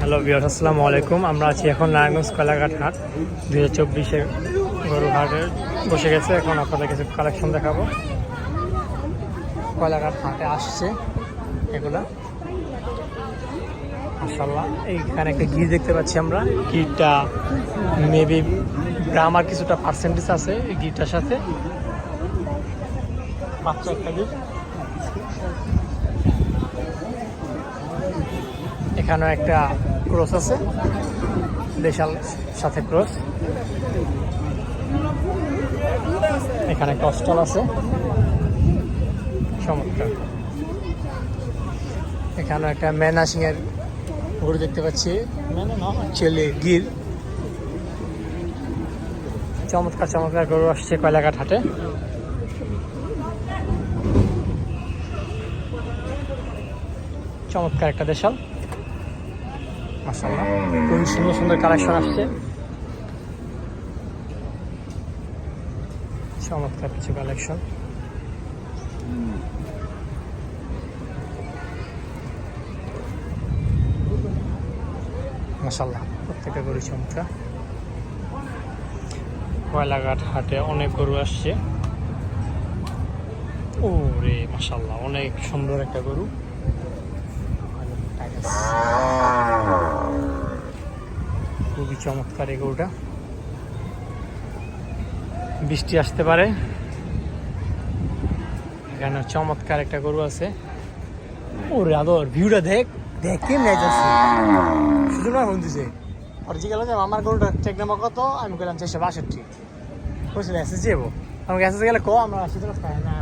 Hello বিয়ার আসসালামু আলাইকুম। আমরা আছি এখন নারায়ণগঞ্জ কলাঘাট হাট, দুই হাজার চব্বিশে গরু হাটে বসে গেছে, এখন আপনাদের কিছু কালেকশন দেখাবো। কলাঘাট হাটে আসছে এগুলা। মাসাল্লাহ এইখানে একটা গির দেখতে পাচ্ছি আমরা। গিরটা মেবি গ্রামার কিছুটা পার্সেন্টেজ আছে এই গিরটার সাথে। বাচ্চা একটা গির। এখানেও একটা ক্রস আছে দেশাল সাথে ক্রস। এখানে একটা স্টল আছে। চমৎকার। এখানে একটা ম্যানাসিং এর গরু দেখতে পাচ্ছি। ছেলে গির। চমৎকার চমৎকার গরু আসছে কয়লাঘাট হাটে। চমৎকার একটা দেশাল। মাসাল্লাহ খুবই সুন্দর সুন্দর কালেকশন আসছে। চমৎকার কিছু কালেকশন মাসাল্লাহ প্রত্যেকটা গরু চমৎকার। কয়লাঘাট হাটে অনেক গরু আসছে। ও রে মাসাল্লাহ অনেক সুন্দর একটা গরু। চমৎকার এই গরুটা। বৃষ্টি আসতে পারে। এখানে চমৎকার একটা গরু আছে। ওরে আদর ভিউটা দেখ দেখ কেমন আছে শুধু না ফোন দিছে। আর জিজ্ঞাসা যে আমার গরুটা চেক নাম্বার কত? আমি বললাম চারশো বাষট্টি। বলছিল এসে যাব আমাকে এসে গেলে ক আমরা আসতে পারতাম না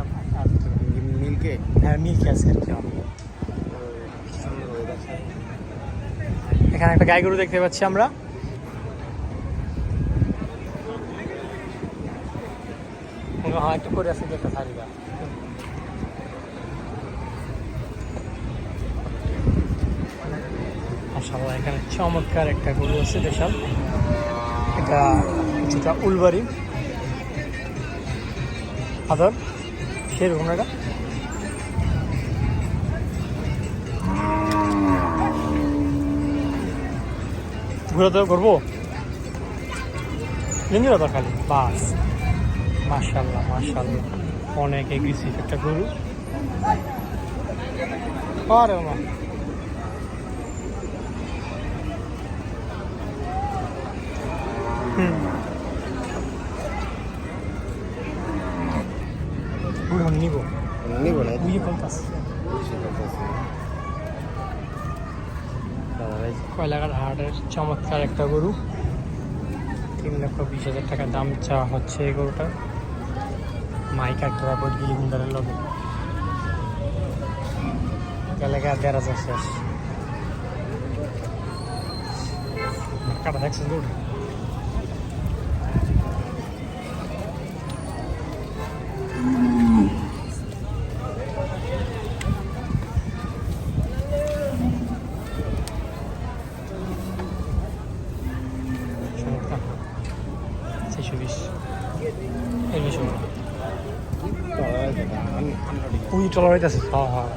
মিল্কে? হ্যাঁ মিল্কি আছে। আর কি এখানে একটা গাই গরু দেখতে পাচ্ছি আমরা। হ্যাঁ একটু করে আছে একটা শাড়িটা মাশাআল্লাহ, এখানে চমৎকার একটা গরু আছে বিশাল এটা কিছুটা উলবাড়ি। আদর সেরকম এটা? ঘুরে তো করব লিঙ্গি তো খালি, বাস। মাশাল্লাহ মাশাল্লাহ অনেক এগ্রেসিভ একটা গরু। আরে মা। নিব। নিব না। বুঝে কয়লাঘাট হাটের চমৎকার একটা গরু। তিন লক্ষ বিশ হাজার টাকা দাম চাওয়া হচ্ছে এই Mic Akrabot gibi bunların lobi. Talaga there as a source. Nakabatak sa dulo. Şurada. Seçiyor iş. Elbise şurada. ওই টলার হইতেছে হ্যাঁ হ্যাঁ